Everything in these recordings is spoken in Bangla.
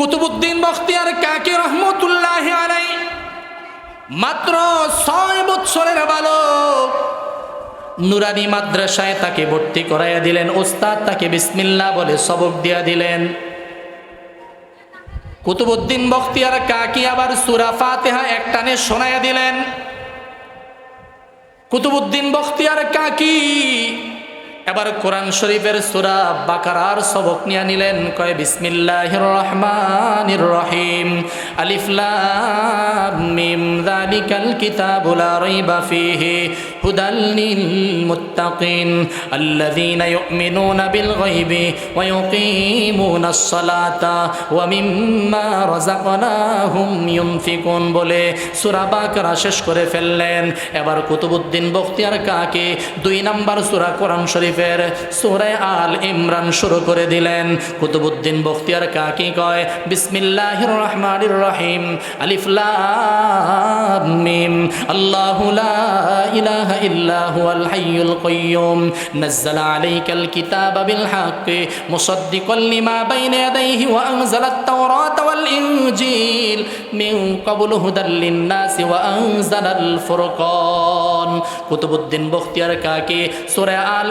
কুতুবুদ্দিন বখতিয়ার কাকি রহমতুল্লাহ আলাই? মাত্র ছয় বৎসরের বালক। নুরানি মাদ্রাসায় তাকে ভর্তি করাইয়া দিলেন। ওস্তাদ তাকে বিসমিল্লা বলে সবক দিয়া দিলেন। কুতুবুদ্দিন বখতিয়ার কাকি আবার সুরা ফাতেহা একটানে শোনাইয়া দিলেন। কুতুবুদ্দিন বখতিয়ার কাকি এবার কোরআন শরীফের সুরা বাকারার সবক নিয়ে নিলেন, কয়, বিসমিল্লাহির রহমানির রহিম, আলিফ লাম মিম, যালিকাল কিতাবু লা রাইবা ফীহি, হুদাল মুত্তাকিন বিল শেষ করে ফেললেন। এবার কুতুবুদ্দিন বখতিয়ার কাকে দুই নাম্বার সূরা কোরআন শরীফের সূরা আল ইমরান শুরু করে দিলেন। কুতুবুদ্দিন বখতিয়ার কাকি কয়? বিসমিল্লাহির রহমানির রহিম। আলিফ লাম মিম। আল্লাহু লা ইলাহা ইল্লা হুয়াল হাইয়ুল কাইয়্যুম নাযালা আলাইকাল কিতাবা বিল হাক্কি মুসাদ্দিকাল লিমা বাইনা ইয়াদাইহি ওয়া আনজালাত তাওরাতা ওয়াল ইনজিল। মিন ক্বাবলু হুদাল লিন-নাসি ওয়া আনজালাল ফুরকান। কুতুবুদ্দিন বখতিয়ার কাকি সূরা আল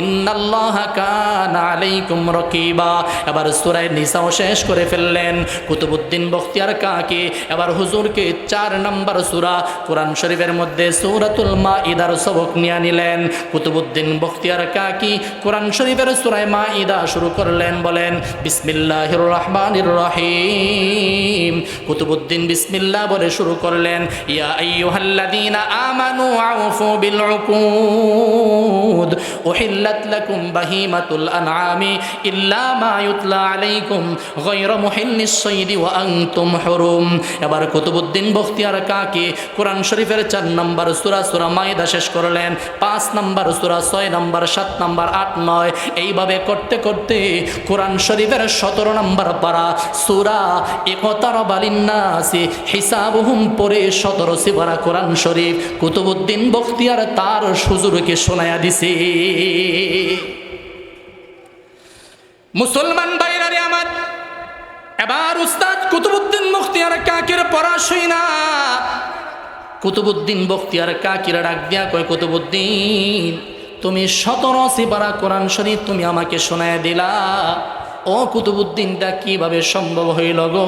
ইন্নাল্লাহা কানা আলাইকুম রাকিবা। এবার সূরা নিসাও শেষ করে ফেললেন। কুতুবুদ্দিন বখতিয়ার কাকে? এবার হুজুরকে চার নম্বর সূরা কোরআন শরীফের মধ্যে সূরাতুল মাইদার সবক নিয়ে নিলেন। কুতুবুদ্দিন বখতিয়ার কাকি কোরআন শরীফের সূরায় মাইদা শুরু করলেন, বলেন, বিসমিল্লাহির রহমানির রহিম। কুতুবুদ্দিন বিসমিল্লাহ বলে শুরু করলেন, ইয়া আইয়ুহাল্লাযীনা আমানু আউফু বিল উকুদ। উহিল্লাত বখতিয়ার কোরআন শরীফের চার নম্বর শেষ করলেন। পাঁচ নম্বর ছয় নম্বর, সাত নম্বর, আট, নয়। এইভাবে করতে করতে কোরআন শরীফের সতেরো নম্বর পারা সূরা একতার বালিন্নাসি হিসাবহুম পরে সতেরো সিবারা কোরআন শরীফ। কুতুবুদ্দিন বখতিয়ার তার সুজুরকে শোনায়া দিছে। মুসলমান বাইরারে আমার, এবার উস্তাদ কুতুবুদ্দিন মুখতিয়ার কাকের পড়াশই না। কুতুবুদ্দিন বখতিয়ার কাকিরা ডাক দিয়া কয় কুতুবুদ্দিন তুমি সতেরো সিবারা কোরআন শরীফ তুমি আমাকে শোনায় দিলা। ও কুতুবুদ্দিনটা কীভাবে সম্ভব হইল গো?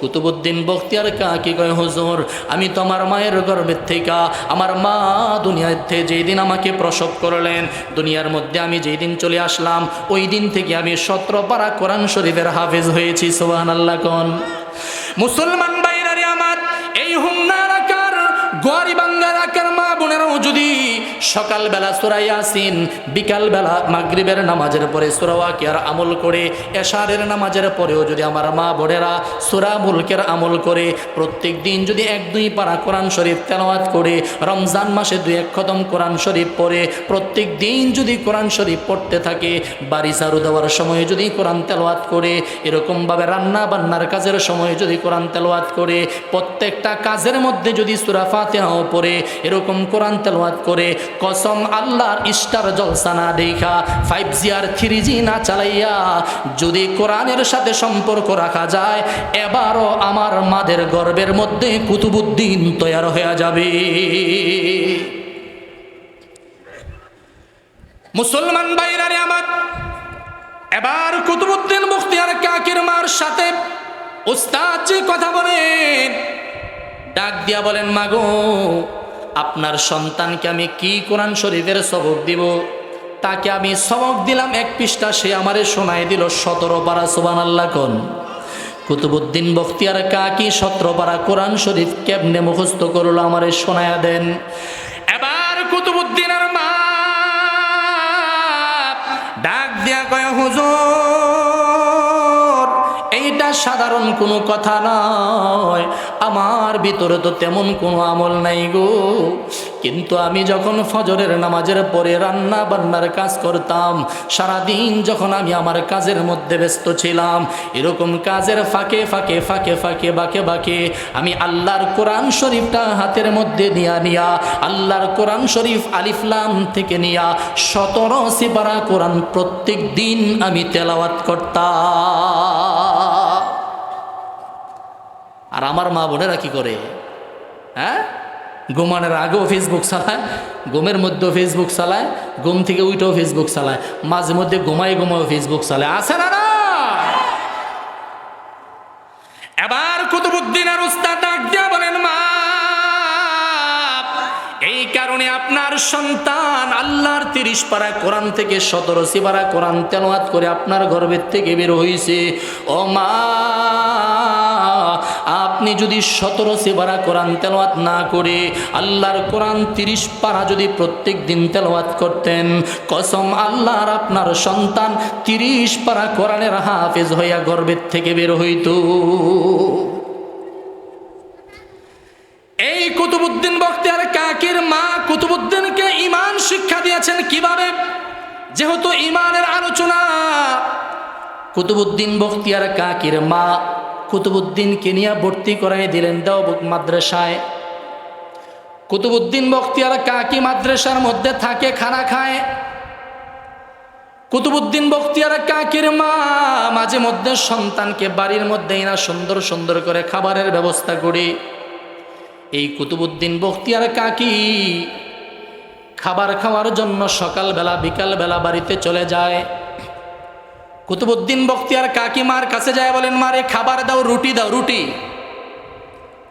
কুতুবুদ্দিন বখতিয়ার কাকি কয়, হুজুর, আমি তো আমার মায়ের গর্ভের থেকে, আমার মা দুনিয়ার থেকে যেই দিন আমাকে প্রসব করলেন, দুনিয়ার মধ্যে আমি যেই দিন চলে আসলাম, ওই দিন থেকে আমি সত্রপাড়া কোরআন শরীফের হাফেজ হয়েছি সোহান আল্লাহ কন? মুসলমান সকালবেলা সুরা ইয়াসিন, বিকালবেলা মাগরিবের নামাজের পরে সুরা ওয়াকিয়ার আমল করে, এশারের নামাজের পরেও যদি আমার মা বোনেরা সুরা মুলকের আমল করে, প্রত্যেক দিন যদি এক দুই পারা কোরআন শরীফ তেলাওয়াত করে, রমজান মাসে দুই এক খতম কোরআন শরীফ পড়ে, প্রত্যেক দিন যদি কোরআন শরীফ পড়তে থাকে, বাড়ি চারু দেওয়ার সময় যদি কোরআন তেলাওয়াত করে, এরকমভাবে রান্না বান্নার কাজের সময় যদি কোরআন তেলাওয়াত করে, প্রত্যেকটা কাজের মধ্যে যদি সুরা ফাতেহাও পড়ে, এরকম কোরআন তেলাওয়াত করে কসম আল্লাহর ইস্টার জলসা না দেখা ফাইভ জি আর থ্রি জি না চালাইয়া যদি কোরআনের সাথে সম্পর্ক রাখা যায়, এবারও আমার মাদের গর্বের মধ্যে কুতুবুদ্দিন তৈয়ার হয়ে যাবে। মুসলমান বাইরারে আমার, এবার কুতুবুদ্দিন মুখতিয়ার কাকির মার সাথে উস্তাদ কথা বলেন, ডাক দিয়া বলেন, মাগো আপনার সন্তানকে আমি কি কোরআন শরীফের সবক দিব? তাকে আমি সবক দিলাম এক পৃষ্ঠা, সে আমারে শোনাই দিল, সতেরো পারা সোবান আল্লাহ কন? কুতুবুদ্দিন বখতিয়ার কাকি সতেরো পারা কোরআন শরীফ কেমনে মুখস্থ করল আমারে শোনায়া দেন। এবার কুতুবুদ্দিনের মা ডাক দিয়া কয়, হুজুর সাধারণ কোনো কথা নয়। আমার ভিতরে তো তেমন কোনো আমল নাই গো। কিন্তু আমি যখন ফজরের নামাজের পরে রান্না বান্নার কাজ করতাম, সারাদিন যখন আমি আমার কাজের মধ্যে ব্যস্ত ছিলাম, এরকম কাজের ফাঁকে ফাঁকে ফাঁকে ফাঁকে বাঁকে বাঁকে আমি আল্লাহর কোরআন শরীফটা হাতের মধ্যে নিয়া নিয়া, আল্লাহর কোরআন শরীফ আলিফলাম থেকে নিয়া সতেরো সিপারা কোরআন প্রত্যেক দিন আমি তেলাওয়াত করতাম। আর আমার মা বোনেরা কি করে? হ্যাঁ? ঘুমানোর আগেও ফেসবুক চালায় ঘুমের মধ্যেও ফেসবুক চালায় ঘুম থেকে উইটাও ফেসবুক চালায়, মাঝে মধ্যে ঘুমাই ঘুমাও ফেসবুক চালায়। আছে না না? এবার কুতুবুদ্দিন আর উস্তাদ ডাক দিয়া বলেন, মা, এই কারণে আপনার সন্তান আল্লাহর তিরিশ পারা কোরআন থেকে সতেরো সিপারা কোরআন তেলাওয়াত করে আপনার গর্ভের থেকে বের হয়েছে ও মা আপনি যদি সতেরো সেবারা কোরআন তেলাওয়াত না করে আল্লাহর কোরআন তিরিশ পারা যদি প্রত্যেক দিন তেলাওয়াত করতেন, কসম আল্লাহর আপনার সন্তান তিরিশ পারা কোরআনের হাফেজ হইয়া গর্ভের থেকে বের হইত। এই কুতুবুদ্দিন বক্তিয়ার কাকির মা কুতুবুদ্দিনকে ইমান শিক্ষা দিয়েছেন কীভাবে? যেহেতু ইমানের আলোচনা কুতুবুদ্দিন বখতিয়ার কাকির মা কুতুবুদ্দিনকে কেনিয়া ভর্তি করাই দিলেন দেওবুক মাদ্রাসায়। কুতুবুদ্দিন বখতিয়ার কাকি মাদ্রাসার মধ্যে থাকে, খানা খায়। কুতুবুদ্দিন বখতিয়ার কাকির মা মাঝে মধ্যে সন্তানকে বাড়ির মধ্যে না সুন্দর সুন্দর করে খাবারের ব্যবস্থা করে। এই কুতুবুদ্দিন বখতিয়ার কাকি খাবার খাওয়ার জন্য সকালবেলা, বিকালবেলা বাড়িতে চলে যায়। কুতুবুদ্দিন বখতিয়ার কাকিমার কাছে যায় বলেন, মারে খাবার দাও, রুটি দাও, রুটি।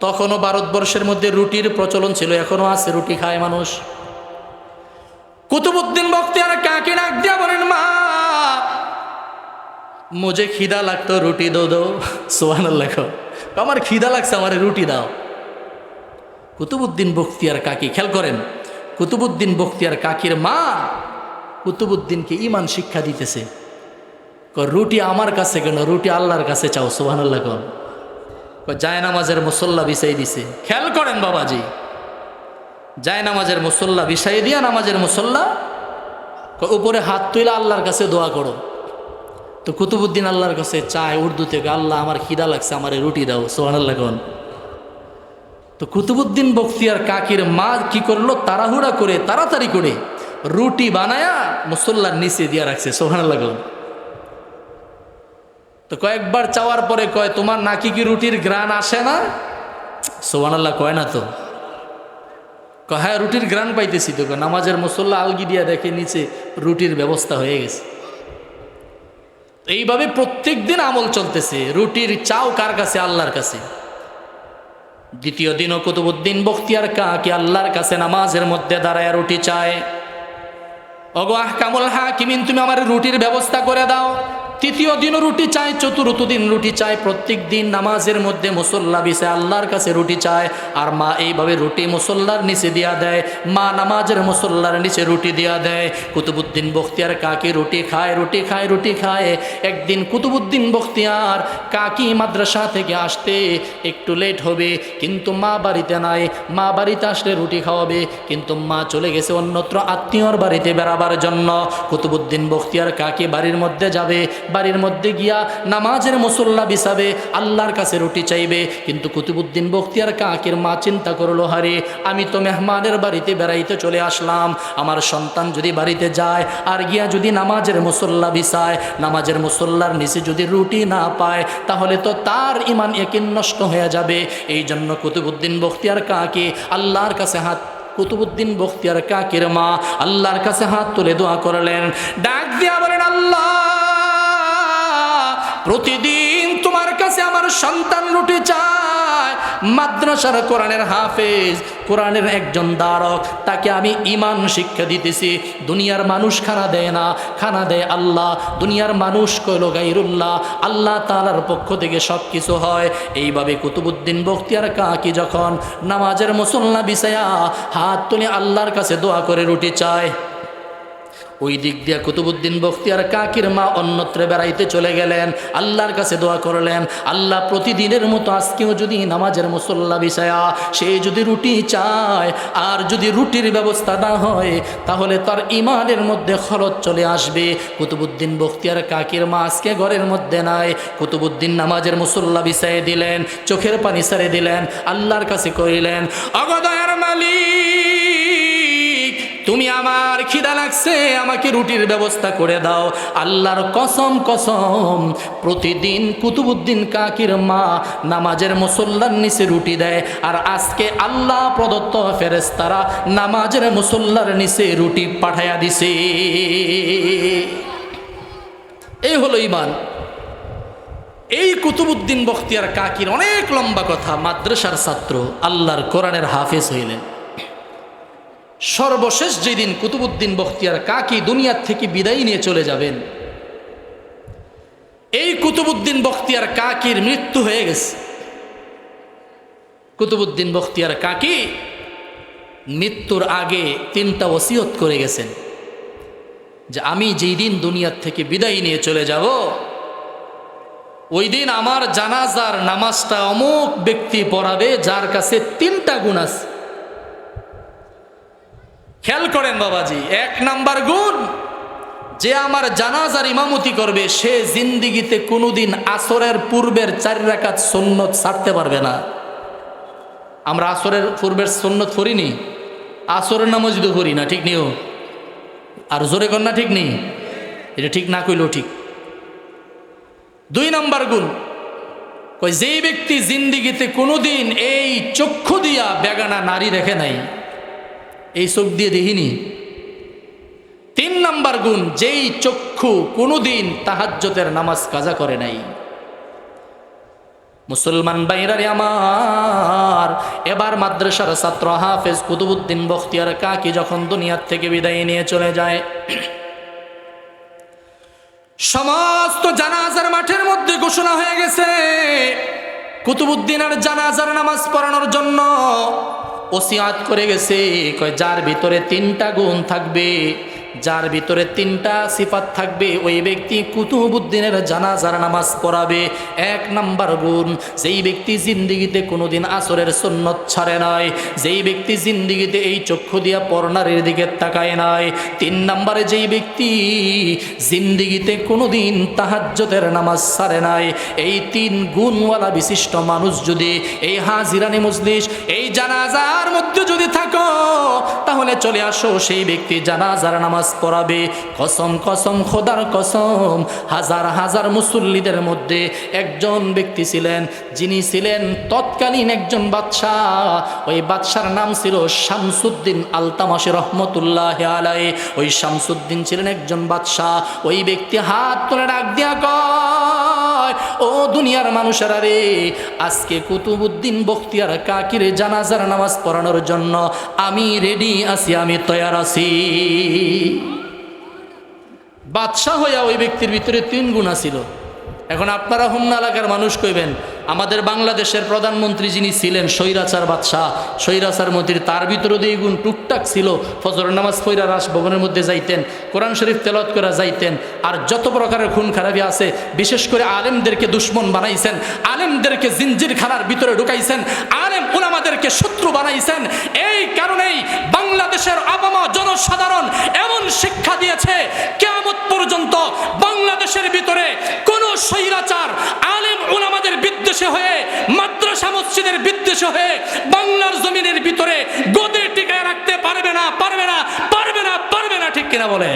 তখনও ভারতবর্ষের মধ্যে রুটির প্রচলন ছিল এখনও আছে, রুটি খায় মানুষ। কুতুবুদ্দিন বখতিয়ার কাকি ডাক দিয়া বলেন, মা, মুঝে খিদা লাগতো, রুটি দো দো। সোহান লেখো আমার খিদা লাগছে, আমার রুটি দাও। কুতুবুদ্দিন বখতিয়ার কাকি, খেয়াল করেন, কুতুবুদ্দিন বখতিয়ার কাকির মা কুতুবুদ্দিনকে ইমান শিক্ষা দিতেছে। রুটি আমার কাছে কেন? রুটি আল্লাহর কাছে চাও সোহান আল্লাহ কন। জায় নামাজের মুসল্লা বিছাই দিছে। খেয়াল করেন বাবাজি। জায় নামাজের মুসল্লা বিছাই দিয়া নামাজের মুসল্লা উপরে হাত তুইলা আল্লাহর কাছে দোয়া করো। তো কুতুবুদ্দিন আল্লাহর কাছে চায় উর্দু থেকে, আল্লাহ, আমার খিদা লাগছে, আমার রুটি দাও সোহান আল্লাহ কন। তো কুতুবুদ্দিন বখতিয়ার কাকির মা কি করল? তাড়াহুড়া করে, তাড়াতাড়ি করে রুটি বানায়া মুসল্লার নিচে দিয়া রাখছে সোহান আল্লাহ তো কয়েকবার চাওয়ার পরে কয়, তোমার নাকি কি রুটির গ্রান আসে না? সোহান আল্লাহ কয় না তো। কয় হ্যাঁ রুটির গ্রান পাইতেছি তো। নামাজের মুসল্লা আলগি দিয়া দেখে নিচে রুটির ব্যবস্থা হয়ে গেছে। এইভাবে প্রত্যেক দিন আমল চলতেছে। রুটির চাও কার কাছে? আল্লাহর কাছে। দ্বিতীয় দিনও কুতুবুদ্দিন বখতিয়ার কাকি আল্লাহর কাছে নামাজের মধ্যে দাঁড়ায় রুটি চায়। অগো আহকামুল হাকিমিন, তুমি আমার রুটির ব্যবস্থা করে দাও। তৃতীয় দিনও রুটি চাই চতুর্থ দিন রুটি চাই প্রত্যেক দিন নামাজের মধ্যে মুসল্লা বিষে আল্লাহর কাছে রুটি চায়, আর মা এইভাবে রুটি মুসল্লার নিচে দিয়া দেয়, মা নামাজের মুসল্লার নিচে রুটি দিয়া দেয়। কুতুবুদ্দিন বখতিয়ার কাকি রুটি খায় রুটি খায় রুটি খায়। একদিন কুতুবুদ্দিন বখতিয়ার কাকি মাদ্রাসা থেকে আসতে একটু লেট হবে, কিন্তু মা বাড়িতে নাই, মা বাড়িতে আসলে রুটি খাওয়াবে, কিন্তু মা চলে গেছে অন্যত্র আত্মীয়র বাড়িতে বেড়াবার জন্য। কুতুবুদ্দিন বখতিয়ার কাকি বাড়ির মধ্যে যাবে বাড়ির মধ্যে গিয়া নামাজের মুসল্লা বিছাবে আল্লাহর কাছে রুটি চাইবে। কিন্তু কুতুবুদ্দিন বখতিয়ার কাকের মা চিন্তা করল, হারে, আমি তো মেহমানের বাড়িতে বেড়াইতে চলে আসলাম। আমার সন্তান যদি বাড়িতে যায় আর গিয়া যদি নামাজের মুসল্লা বিছায় নামাজের মুসল্লার নিচে যদি রুটি না পায়, তাহলে তো তার ইমান একিন নষ্ট হয়ে যাবে। এই জন্য কুতুবুদ্দিন বখতিয়ার কাকে আল্লাহর কাছে হাত, কুতুবুদ্দিন বখতিয়ার কাকের মা আল্লাহর কাছে হাত তুলে দোয়া করলেন। ডাক দিয়া বলেন, আল্লাহ প্রতিদিন তোমার কাছে আমার সন্তান রুটি চায়। মাদ্রাসার কোরআনের হাফেজ, কোরআনের একজন দ্বারক তাকে আমি ইমান শিক্ষা দিতেছি। দুনিয়ার মানুষ খানা দেয় না, খানা দেয় আল্লাহ। দুনিয়ার মানুষ কইল, গাইরুল্লাহ, আল্লাহ তালার পক্ষ থেকে সব কিছু হয়। এইভাবে কুতুবুদ্দিন বখতিয়ার কাকি যখন নামাজের মুসল্লা বিছায়া হাত তুলে আল্লাহর কাছে দোয়া করে রুটি চায়। ওই দিক দিয়ে কুতুবুদ্দিন বখতিয়ার কাকির মা অন্যত্রে বেড়াইতে চলে গেলেন। আল্লাহর কাছে দোয়া করলেন, আল্লাহ প্রতিদিনের মতো আজকেও যদি নামাজের মুসল্লা বিষয়া, সে যদি রুটি চায় আর যদি রুটির ব্যবস্থা না হয়, তাহলে তার ইমানের মধ্যে খরচ চলে আসবে। কুতুবুদ্দিন বখতিয়ার কাকির মা আজকে ঘরের মধ্যে নাই। কুতুবুদ্দিন নামাজের মুসল্লা বিষয়ে দিলেন, চোখের পানি সারে দিলেন, আল্লাহর কাছে করিলেন অগদয়ার মালিক তুমি আমার খিদা লাগছে, আমাকে রুটির ব্যবস্থা করে দাও। আল্লাহর কসম কসম, প্রতিদিন কুতুবুদ্দিন কাকির মা নামাজের মুসল্লার নিচে রুটি দেয়, আর আজকে আল্লাহ প্রদত্ত ফেরেস্তারা নামাজের মুসল্লার নিচে রুটি পাঠাইয়া দিছে। এই হলো ইমান এই কুতুবুদ্দিন বখতিয়ার কাকির অনেক লম্বা কথা, মাদ্রাসার ছাত্র, আল্লাহর কোরআনের হাফেজ হইলেন। সর্বশেষ যেদিন কুতুবুদ্দিন বখতিয়ার কাকি দুনিয়ার থেকে বিদায় নিয়ে চলে যাবেন, এই কুতুবুদ্দিন বখতিয়ার কাকির মৃত্যু হয়ে গেছে। কুতুবুদ্দিন বখতিয়ার কাকি মৃত্যুর আগে তিনটা ওসিয়ত করে গেছেন, যে আমি যেই দিন দুনিয়ার থেকে বিদায় নিয়ে চলে যাব ওই দিন আমার জানাজার নামাজটা অমুক ব্যক্তি পড়াবে যার কাছে তিনটা গুণ আছে। খেয়াল করেন বাবাজি, এক নাম্বার গুণ, যে আমার জানাজার ইমামতি করবে, সে জিন্দিগিতে কোনোদিন আসরের পূর্বের চার রাকাত সন্ন্যত ছাড়তে পারবে না। আমরা আসরের পূর্বের সন্ন্যত করিনি আসরের নামও যদি করি না, ঠিক নিও? আর জোরে না, ঠিক নেই এটা ঠিক না কইলেও ঠিক। দুই নাম্বার গুণ কই যেই ব্যক্তি জিন্দিগিতে কোনোদিন এই চক্ষু দিয়া বেগানা নারী দেখে নাই এই চোখ দিয়ে দেখিনি। তিন নাম্বার গুণ, যেই চক্ষু কোনোদিন তাহাজ্জতের নামাজ কাজা করে নাই। মুসলমান বাইরারে আমার, এবার মাদ্রাসার ছাত্র হাফেজ কুতুবুদ্দিন বখতিয়ার কাকি যখন দুনিয়ার থেকে বিদায় নিয়ে চলে যায়, সমস্ত জানাজার মাঠের মধ্যে ঘোষণা হয়ে গেছে কুতুবুদ্দিন আর জানাজার নামাজ পড়ানোর জন্য ওসিয়াত করে গেছে কয় যার ভিতরে তিনটা গুণ থাকবে? যার ভিতরে তিনটা সিফাত থাকবে, ওই ব্যক্তি কুতুবুদ্দিনের জানাজার নামাজ পড়াবে। এক নাম্বার গুণ, যেই ব্যক্তি জিন্দিগিতে কোনোদিন আসরের সুন্নত ছাড়ে নয় যেই ব্যক্তি জিন্দিগিতে এই চক্ষু দিয়া পর্নারের দিকে তাকায় নয় তিন নাম্বারে যেই ব্যক্তি জিন্দিগিতে কোনোদিন তাহাজ্জতের নামাজ ছাড়ে নাই, এই তিন গুণওয়ালা বিশিষ্ট মানুষ যদি, এই হাজিরানি মজলিস, এই জানাজার মধ্যে যদি থাকো, তাহলে চলে আসো সেই ব্যক্তি জানাজার নামাজ পড়াবে কসম কসম, খোদার কসম, হাজার হাজার মুসল্লিদের মধ্যে একজন ব্যক্তি ছিলেন, যিনি ছিলেন তৎকালীন একজন বাদশাহ। ওই বাদশার নাম ছিল শামসুদ্দিন আলতামাসি রহমতুল্লাহ আলাই ওই শামসুদ্দিন ছিলেন একজন বাদশাহ। ওই ব্যক্তি হাত তুলে ডাক দিয়া কয় ও দুনিয়ার মানুষেরা রে, আজকে কুতুবুদ্দিন বখতিয়ার কাকির জানাজার নামাজ পড়ানোর জন্য আমি রেডি আছি, আমি তৈয়ার আছি। বাদশাহ হইয়া ওই ব্যক্তির ভিতরে তিন গুণা ছিল এখন আপনারা হুমনা এলাকার মানুষ কইবেন আমাদের বাংলাদেশের প্রধানমন্ত্রী যিনি ছিলেন, স্বৈরাচার বাদশাহ, স্বৈরাচার মন্ত্রী তার ভিতরে দিয়ে গুণ টুকটাক ছিল ফজর নামাজ ফৈরা রাসভবনের মধ্যে যাইতেন, কোরআন শরীফ তেলত করা যাইতেন, আর যত প্রকারের খুন খারাপি আছে, বিশেষ করে আলেমদেরকে দুশ্মন বানাইছেন, আলেমদেরকে জিঞ্জির খানার ভিতরে ঢুকাইছেন, আলেম ওলামাদেরকে শত্রু বানাইছেন, এই কারণেই বাংলাদেশের আবামা জনসাধারণ এমন শিক্ষা দিয়েছে কেমত পর্যন্ত বাংলাদেশের ভিতরে কোন স্বৈরাচার, আলেম ওলামাদের বিদ্বেষে হয়ে মাদ্রাসা মসজিদের বিদ্বেষে হয়ে বাংলার জমিনের ভিতরে গদি টিকায় রাখতে পারবে না পারবে না পারবে না পারবে না, ঠিক কিনা বলে